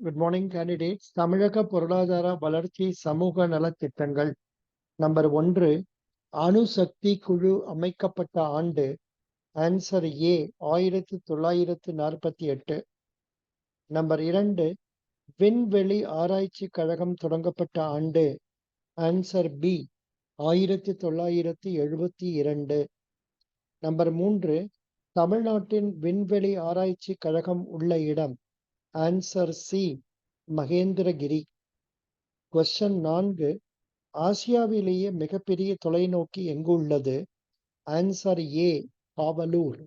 Good morning candidates தமிழக பொருளாதார வளர்ச்சி சமூக நலத்திட்டங்கள். நம்பர் ஒன்று அணுசக்தி குழு அமைக்கப்பட்ட ஆண்டு ஆன்சர் ஏ ஆயிரத்தி தொள்ளாயிரத்து நாற்பத்தி எட்டு. நம்பர் இரண்டு விண்வெளி ஆராய்ச்சி கழகம் தொடங்கப்பட்ட ஆண்டு ஆன்சர் பி ஆயிரத்தி தொள்ளாயிரத்தி எழுபத்தி இரண்டு. நம்பர் மூன்று தமிழ்நாட்டின் விண்வெளி ஆராய்ச்சி கழகம் உள்ள இடம் ஆன்சர் சி மகேந்திரகிரி. கொஸ்டன் நான்கு ஆசியாவிலேயே மிகப்பெரிய தொலைநோக்கி எங்கு உள்ளது ஆன்சர் ஏ பாவலூர்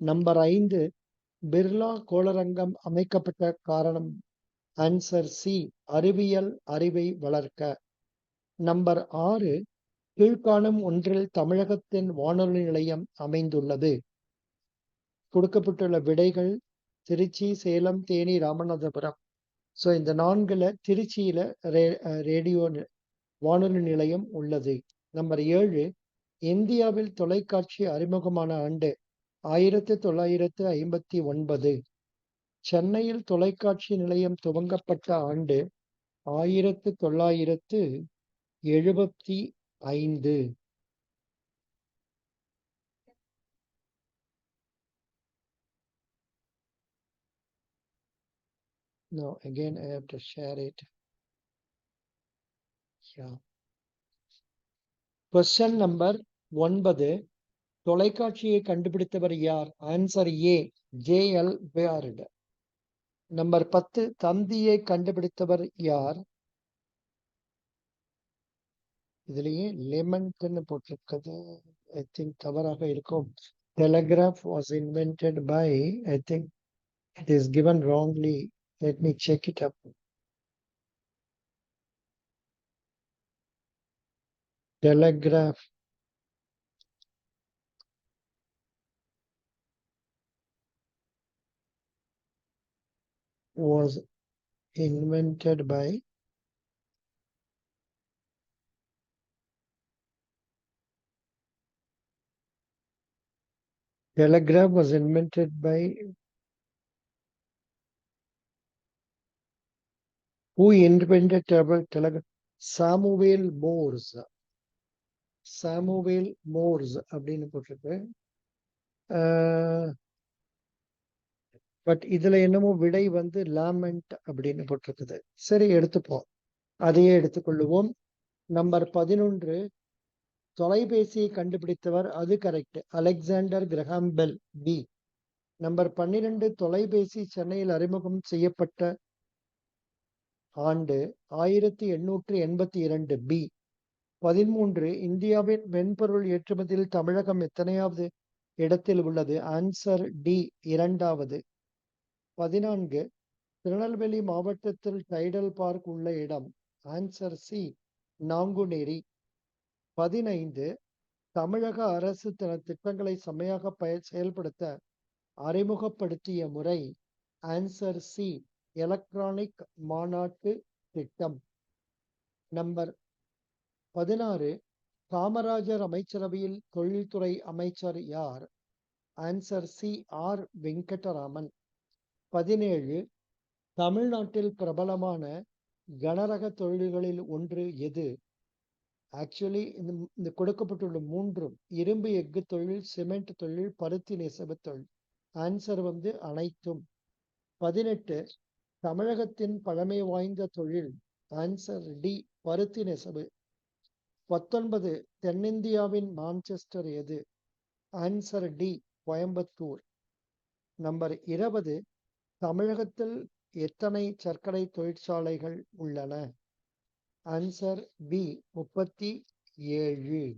நம்பர் ஐந்து பிர்லா கோளரங்கம் அமைக்கப்பட்ட காரணம். ஆன்சர் சி அறிவியல் அறிவை வளர்க்க. நம்பர் ஆறு கீழ்காணும் ஒன்றில் தமிழகத்தின் வானொலி நிலையம் அமைந்துள்ளது. கொடுக்கப்பட்டுள்ள விடைகள் திருச்சி சேலம் தேனி ராமநாதபுரம். ஸோ இந்த நான்கில் திருச்சியில் ரே ரேடியோ வானொலி நிலையம் உள்ளது. நம்பர் ஏழு இந்தியாவில் தொலைக்காட்சி அறிமுகமான ஆண்டு ஆயிரத்தி தொள்ளாயிரத்து ஐம்பத்தி ஒன்பது. சென்னையில் தொலைக்காட்சி நிலையம் துவங்கப்பட்ட ஆண்டு ஆயிரத்து தொள்ளாயிரத்து எழுபத்தி ஐந்து. No, again, I have to share it. Yeah. Question number ஒன்பது தொலைக்காட்சியை கண்டுபிடித்தவர் யார் answer uh J L Baird number பத்து தந்தியை கண்டுபிடித்தவர் யார் இதுலயே லெமன்ட்னு போட்டிருக்கிறது ஐ திங்க் தவறாக இருக்கும் telegraph was invented by I think it is given wrongly Let me check it up. Telegraph. was invented by telegraph was invented by who invented tele- telegraph Samuel Morse Samuel Morse அப்படின்னு போட்டிருக்கு. But இதுல என்னமோ விடை வந்து லாமெண்ட் அப்படின்னு போட்டிருக்குது. சரி எடுத்துப்போம். அதையே எடுத்துக்கொள்ளுவோம். நம்பர் பதினொன்று. தொலைபேசியை கண்டுபிடித்தவர் அது correct Alexander Graham Bell B number பன்னிரெண்டு. தொலைபேசி சென்னையில் அறிமுகம் செய்யப்பட்ட ஆண்டு ஆயிரத்தி எண்ணூற்றி எண்பத்தி இரண்டு பி. பதிமூன்று இந்தியாவின் மென்பொருள் ஏற்றுமதியில் தமிழகம் எத்தனையாவது இடத்தில் உள்ளது? ஆன்சர் டி இரண்டாவது. பதினான்கு திருநெல்வேலி மாவட்டத்தில் டைடல் பார்க் உள்ள இடம். Answer C Nanguneri. பதினைந்து தமிழக அரசு தன திட்டங்களை செம்மையாக பய செயல்படுத்த அறிமுகப்படுத்திய முறை. ஆன்சர் சி எலக்ட்ரானிக் மாநாட்டு திட்டம். நம்பர் பதினாறு காமராஜர் அமைச்சரவையில் தொழில்துறை அமைச்சர் யார்? Answer C R. வெங்கடராமன். பதினேழு தமிழ்நாட்டில் பிரபலமான கனரக தொழில்களில் ஒன்று எது? ஆக்சுவலி இந்த இந்த கொடுக்கப்பட்டுள்ள மூன்றும் இரும்பு எஃகு தொழில் சிமெண்ட் தொழில் பருத்தி நெசவு தொழில். ஆன்சர் வந்து அனைத்தும். பதினெட்டு தமிழகத்தின் பழமை வாய்ந்த தொழில் ஆன்சர் டி பருத்தி நெசவு. பத்தொன்பது தென்னிந்தியாவின் மான்செஸ்டர் எது? Answer D Coimbatore. நம்பர் இருபது தமிழகத்தில் எத்தனை சர்க்கரை தொழிற்சாலைகள் உள்ளன? ஆன்சர் பி முப்பத்தி ஏழு.